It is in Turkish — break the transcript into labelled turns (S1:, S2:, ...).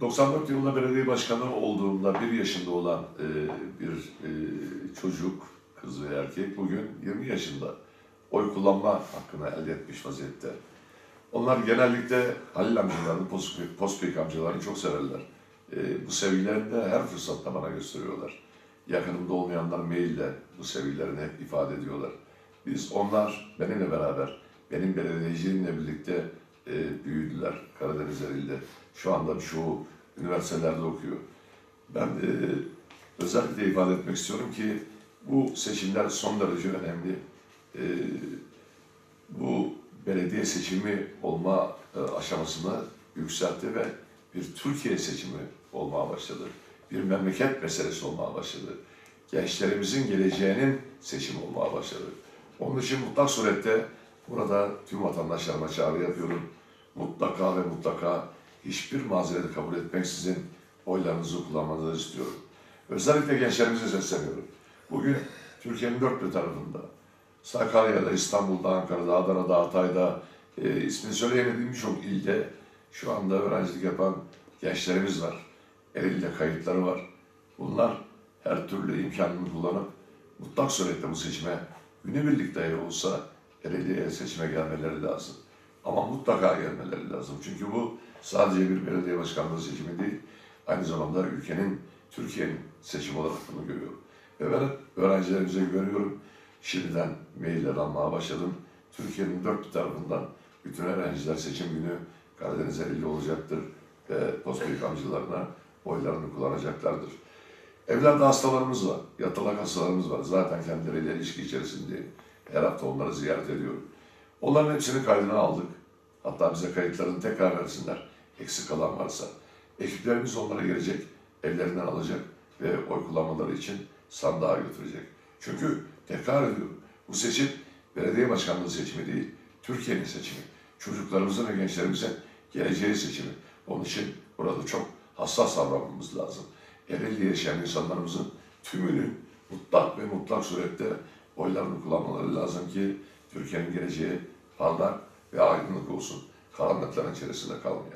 S1: 94 yılında belediye başkanı olduğumda bir yaşında olan e, bir e, çocuk, kız ve erkek bugün 20 yaşında oy kullanma hakkını elde etmiş vaziyette. Onlar genellikle Halil amcalarını, Pospik, Pospik amcalarını çok severler. E, bu sevgilerini de her fırsatta bana gösteriyorlar. Yakınımda olmayanlar maille bu sevgilerini hep ifade ediyorlar. Biz onlar benimle beraber, benim belediyeciliğimle birlikte e, büyüdüler Karadeniz elinde. Şu anda çoğu üniversitelerde okuyor. Ben e, özellikle ifade etmek istiyorum ki bu seçimler son derece önemli. E, bu belediye seçimi olma e, aşamasını yükseltti ve bir Türkiye seçimi olmaya başladı. Bir memleket meselesi olmaya başladı. Gençlerimizin geleceğinin seçimi olmaya başladı. Onun için mutlak surette burada tüm vatandaşlarıma çağrı yapıyorum. Mutlaka ve mutlaka hiçbir mazereti kabul etmeksizin oylarınızı kullanmanızı istiyorum. Özellikle gençlerimize sesleniyorum. Bugün Türkiye'nin dört bir tarafında, Sakarya'da, İstanbul'da, Ankara'da, Adana'da, Hatay'da, e, ismini söyleyemediğim birçok ilde şu anda öğrencilik yapan gençlerimiz var. Elinde kayıtları var. Bunlar her türlü imkanını kullanıp mutlak surette bu seçime günübirlik dahi olsa belediye seçime gelmeleri lazım. Ama mutlaka gelmeleri lazım. Çünkü bu sadece bir belediye başkanlığı seçimi değil, aynı zamanda ülkenin, Türkiye'nin seçimi olarak bunu görüyorum. Ve ben öğrencilerimize güveniyorum. Şimdiden mailler almaya başladım. Türkiye'nin dört bir tarafından bütün öğrenciler seçim günü Karadeniz elinde olacaktır ve postbeyik amcalarına oylarını kullanacaklardır. Evlerde hastalarımız var, yatalak hastalarımız var. Zaten kendileriyle ilişki içerisindeyim. Her hafta onları ziyaret ediyorum. Onların hepsinin kaydını aldık. Hatta bize kayıtlarını tekrar versinler. Eksik kalan varsa. Ekiplerimiz onlara gelecek, evlerinden alacak ve oy kullanmaları için sandığa götürecek. Çünkü tekrar ediyorum, bu seçim belediye başkanlığı seçimi değil, Türkiye'nin seçimi. Çocuklarımızın ve gençlerimizin geleceği seçimi. Onun için burada çok hassas davranmamız lazım. Ereğli yaşayan insanlarımızın tümünün mutlak ve mutlak surette oylarını kullanmaları lazım ki Türkiye'nin geleceği parlak ve aydınlık olsun. Karanlıkların içerisinde kalmayalım.